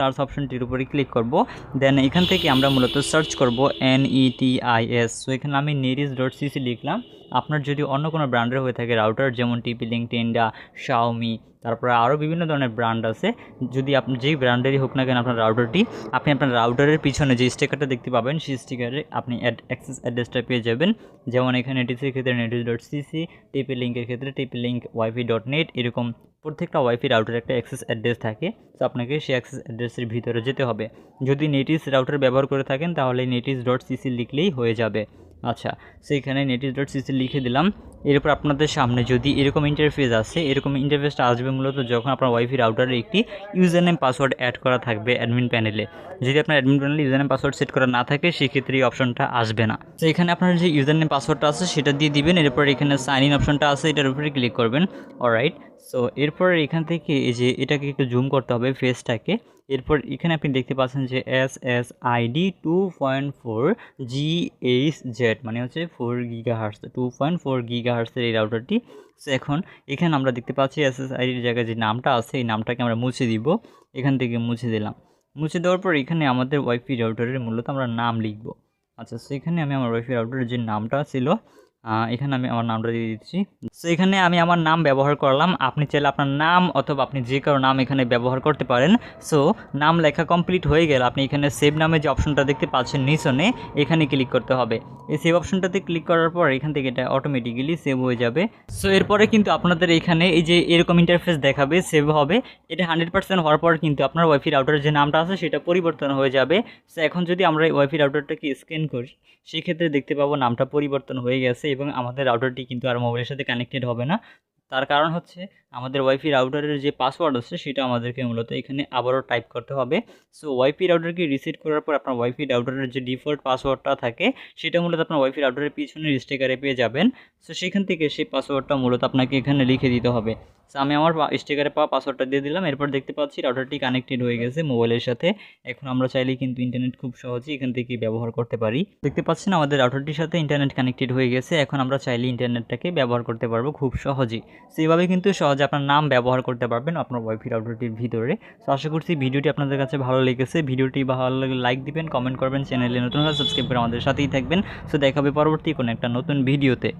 Search অপশনটির উপরে click করব। দেন এখান থেকে আমরা মূলত সার্চ করব N E T I S so এখানে আমি নেরিস ডট সিসি লিখলাম। আপনার যদি অন্য কোনো ব্র্যান্ডের হয়ে থাকে রাউটার, যেমন টিপি লিঙ্ক টেন্ডা শাওমি, তারপরে আরও বিভিন্ন ধরনের ব্র্যান্ড আছে। যদি আপনি যেই ব্র্যান্ডেরই হোক না কেন আপনার রাউটারটি, আপনি আপনার রাউটারের পিছনে যে স্টিকারটা দেখতে পাবেন, সেই স্টিকারে আপনি অ্যাক্সেস অ্যাড্রেসটা পেয়ে যাবেন। যেমন এখানে নেটিসের ক্ষেত্রে নেটিস ডট সিসি টিপি লিঙ্কের ক্ষেত্রে TP link wifi dot net এরকম প্রত্যেকটা ওয়াইফি রাউটার একটা অ্যাক্সেস অ্যাড্রেস থাকে। তো আপনাকে সেই অ্যাক্সেস অ্যাড্রেসের ভিতরে যেতে হবে। যদি নেটিস রাউটার ব্যবহার করে থাকেন, তাহলে নেটিস ডট সিসি লিখলেই হয়ে যাবে। আচ্ছা সেইখানে নেটিস ডট সিসি লিখে দিলাম। এরপর আপনাদের সামনে যদি এরকম ইন্টারফেস আসে, এরকম ইন্টারফেসটা আসবে মূলত যখন আপনার ওয়াইফি রাউটারে একটি ইউজার নেম পাসওয়ার্ড অ্যাড করা থাকবে অ্যাডমিন প্যানেলে যদি আপনার অ্যাডমিন প্যানেলে ইউজার নেম পাসওয়ার্ড সেট করা না থাকে, সেক্ষেত্রে এই অপশনটা আসবে না। তো এখানে আপনার যে ইউজার নেম পাসওয়ার্ডটা আছে, সেটা দিয়ে দিবেন। এরপর এখানে সাইন ইন অপশনটা আছে, এটার উপরে ক্লিক করবেন। অলরাইট সো এরপর এখান থেকে এই যে এটাকে একটু জুম করতে হবে ফেসটাকে এরপর এখানে আপনি দেখতে পাচ্ছেন যে S S ID two point four G H Z মানে হচ্ছে four giga hertz two point four giga হার্সের এই রাউটারটি সো এখন এখানে আমরা দেখতে পাচ্ছি এস এস আইডির জায়গায় যে নামটা আছে, এই নামটাকে আমরা মুছে দিব। এখান থেকে মুছে দিলাম। মুছে দেওয়ার পর এখানে আমাদের ওয়াইফি রাউটারের মূলত আমরা নাম লিখব। আচ্ছা সেখানে আমি আমার ওয়াইফি রাউটারের যে নামটা ছিল এখানে আমি আমার নামটা দিয়ে দিচ্ছি। সো এখানে আমি আমার নাম ব্যবহার করলাম। আপনি চাইলে আপনার নাম অথবা আপনি যে কারও নাম এখানে ব্যবহার করতে পারেন। সো নাম লেখা কমপ্লিট হয়ে গেলে। আপনি এখানে সেভ নামে যে অপশনটা দেখতে পাচ্ছেন নিচনে, এখানে ক্লিক করতে হবে। এই সেভ অপশনটাতে ক্লিক করার পর এখান থেকে এটা অটোমেটিক্যালি সেভ হয়ে যাবে। সো এরপরে কিন্তু আপনাদের এখানে এই যে এরকম ইন্টারফেস দেখাবে সেভ হবে। এটা হান্ড্রেড পার্সেন্ট হওয়ার পর কিন্তু আপনার ওয়াইফি রাউটারের যে নামটা আছে, সেটা পরিবর্তন হয়ে যাবে। সো এখন যদি আমরা ওয়াইফি রাউটারটাকে স্ক্যান করি, সেক্ষেত্রে দেখতে পাবো নামটা পরিবর্তন হয়ে গেছে। এবং আমাদের রাউটারটি কিন্তু আর মোবাইলের সাথে কানেক্টেড হবে না। তার কারণ হচ্ছে আমাদের ওয়াইফি রাউটারের যে পাসওয়ার্ড আছে, সেটা আমাদেরকে মূলত এখানে আবারও টাইপ করতে হবে। সো ওয়াইফি রাউটারকে রিসেট করার পর আপনার ওয়াইফি রাউটারের যে ডিফল্ট পাসওয়ার্ডটা থাকে, সেটা মূলত আপনার ওয়াইফি রাউটারের পিছনে স্টিকারে পেয়ে যাবেন। সো সেখান থেকে সেই পাসওয়ার্ডটা মূলত আপনাকে এখানে লিখে দিতে হবে। আমি আমার স্টিকারে পাওয়া পাসওয়ার্ডটা দিয়ে দিলাম। এরপর দেখতে পাচ্ছি রাউটারটি কানেক্টেড হয়ে গেছে মোবাইলের সাথে। এখন আমরা চাইলেই কিন্তু ইন্টারনেট খুব সহজেই এখান থেকে ব্যবহার করতে পারি। দেখতে পাচ্ছেন আমাদের রাউটারটির সাথে ইন্টারনেট কানেক্টেড হয়ে গেছে। এখন আমরা চাইলে ইন্টারনেটটাকে ব্যবহার করতে পারব খুব সহজেই সেইভাবে কিন্তু সহজে আপনার নাম ব্যবহার করতে পারবেন আপনার ওয়াইফি রাউটারটির ভিতরে। তো আশা করছি ভিডিওটি আপনাদের কাছে ভালো লেগেছে। ভিডিওটি ভালো লাগলে লাইক দিবেন কমেন্ট করবেন চ্যানেলে নতুন সাবস্ক্রাইব করে আমাদের সাথেই থাকবেন। সো দেখাবে পরবর্তী কোনো একটা নতুন ভিডিওতে।